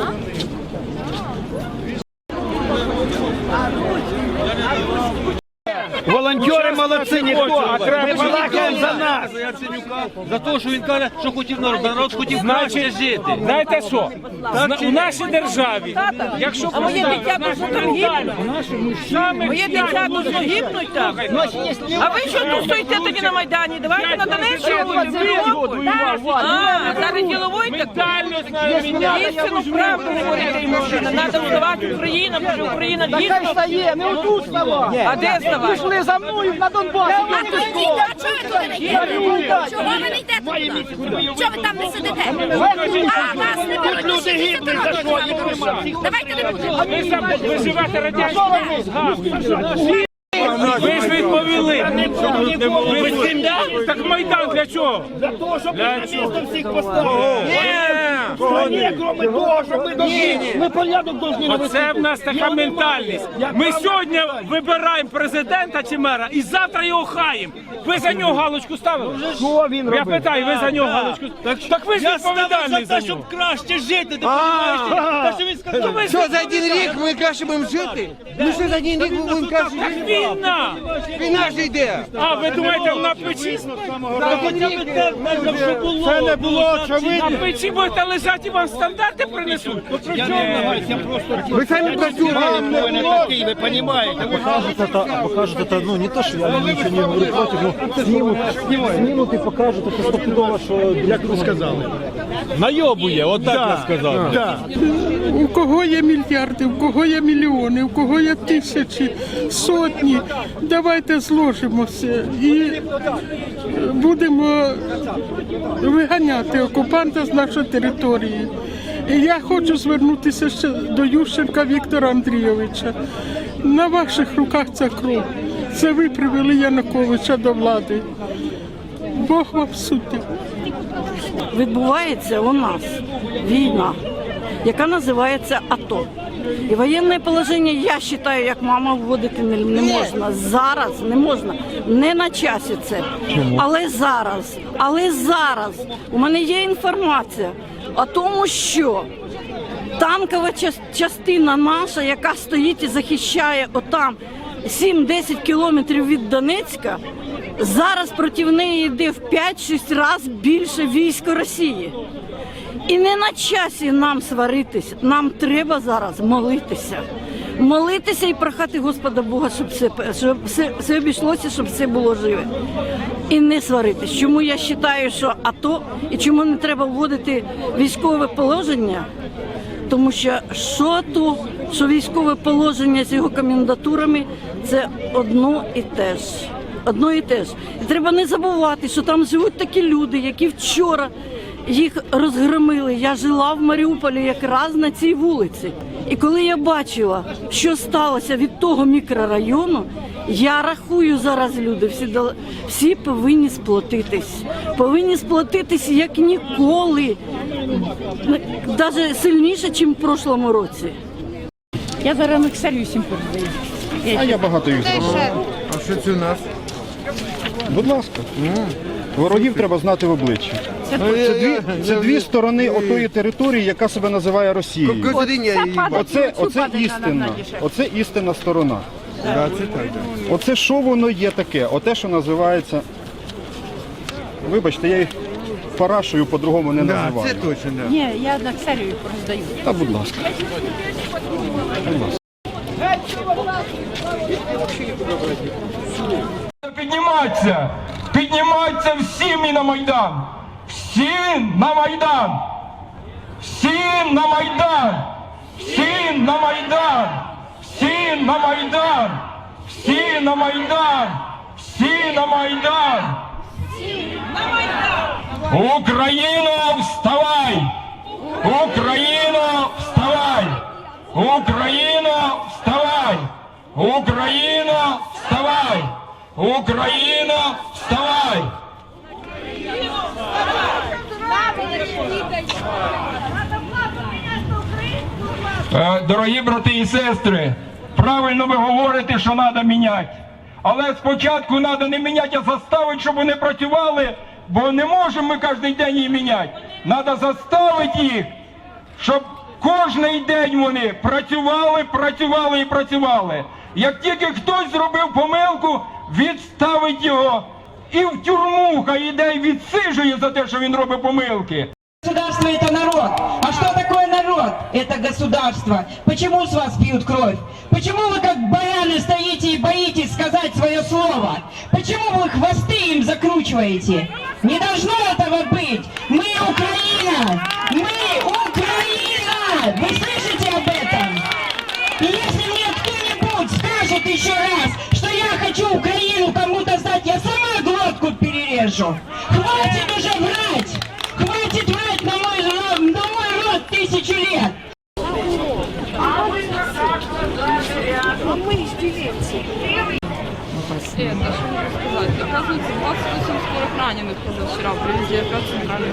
啊？Волонтери молодці, ніхто, а треба Ми балакаємо за нас. За те, що він каже, що хотів народ. Народ хотів краще жити. Знаєте що? Зна- У нашій державі, якщо А моє дитя должно там Моє дитя должно гибнути там. А ви що тут стоїте тоді на Майдані? Давайте на Донеччину. А, зараз діловий так. Істину правду говорити йому. Треба вставати Україна, бо Україна дійсно. Стає, не отут ставай. А де ставати? Пішли за мною на Донбас. А то йдіть, а чого ви туди не йдете? Чого ви не йдете туди? Чого ви там не сидите? А вас не беруть, Люди гибнуть, за що тримати? Давайте не будемо. Ви живете радянському згадку. Ви ж відповіли. Ви з? Так Майдан для чого? За те, щоб на місто всіх поставили. Ні. Ні, кроме того, що ми ми порядок должны навести. Оце в нас така ментальність. Ми сьогодні вибираємо президента чи мера і завтра його хаємо. Ви за нього галочку ставили? Що він Я робив? питаю, ви за нього галочку? Так ви ж відповідальний за нього. краще жити. Та що він сказав? Ви Що за один рік ми краще будемо жити? Ну що за один рік ми будемо краще Так жити? війна! Війна ж йде. А ви думаєте, на печі? Це не було На очевидно. печі будете лежати і вам стандарти принесуть? Ну при чому? Ви самі працюєте. не було, ви розумієте. покажут это, а покажут это, ну не то, что я ничего не говорю против, но снимут, снимут и покажут это стопудово, что... Як ви сказали? Найобує, отак я сказав. У кого є мільярди, у кого є мільйони, у кого є тисячі, сотні. Давайте зложимося і е, будемо виганяти окупанта з нашої території. І я хочу звернутися ще до Ющенка Віктора Андрійовича. На ваших руках ця кров. Це ви привели Януковича до влади. Бог вам судить. відбувається у нас війна, яка називається АТО. І воєнне положення, я вважаю, як мама вводити не, не можна. Зараз не можна. Не на часі це. Але зараз, але зараз у мене є інформація о тому, що танкова частина наша, яка стоїть і захищає отам 7-10 кілометрів від Донецька, зараз проти неї йде в 5-6 разів більше військо Росії. І не на часі нам сваритись, нам треба зараз молитися. Молитися і прохати Господа Бога, щоб все, щоб все, все обійшлося, щоб все було живе. І не сваритись. Чому я вважаю, що АТО і чому не треба вводити військове положення? Тому що що то, що військове положення з його комендатурами це одно і те ж. Одно і те ж. І треба не забувати, що там живуть такі люди, які вчора їх розгромили. Я жила в Маріуполі якраз на цій вулиці. І коли я бачила, що сталося від того мікрорайону, я рахую зараз люди, всі, всі повинні сплотитись. Повинні сплотитись як ніколи. Навіть сильніше, ніж в прошлому році. Я зараз миксарю всім передаю. А я багато їх. А що це у нас? Будь ласка. Ворогів треба знати в обличчя. Це дві, це дві сторони отої території, яка себе називає Росією. Оце, оце істинна. Оце істинна сторона. Оце що воно є таке? Оте, що називається. Вибачте, я їх парашою по-другому не називаю. це точно. Ні, я на ксарію роздаю. Та будь ласка. Підніматися! Підніматися всім на Майдан! Всі на Майдан! Всі на Майдан! Всі на Майдан! Всі на Майдан! Всі на Майдан! Всі на Майдан! Україно, вставай! Україно, вставай! Україно, вставай! Україно, вставай! Україно, вставай! Е, Дорогі брати і сестри, правильно ви говорите, що треба міняти. Але спочатку треба не міняти, а заставити, щоб вони працювали, бо не можемо ми кожен день їх міняти. Треба заставити їх, щоб Кожний день вони працювали, працювали і працювали. Як тільки хтось зробив помилку, відставить його і в тюрму хай іде і відсижує за те, що він робить помилки. Государство это народ. А что такое народ? Это государство. Почему с вас пьют кровь? Почему вы как бараны стоите и боитесь сказать свое слово? Почему вы хвосты им закручиваете? Не должно этого быть. Мы Украина! Мы Украина! Вы слышите Перережу. Хватит уже врать! Хватит врать на мой, на мой род тысячу лет! Света, что сказать? Оказывается, 28 скорых раненых позавчера привезли опять центральный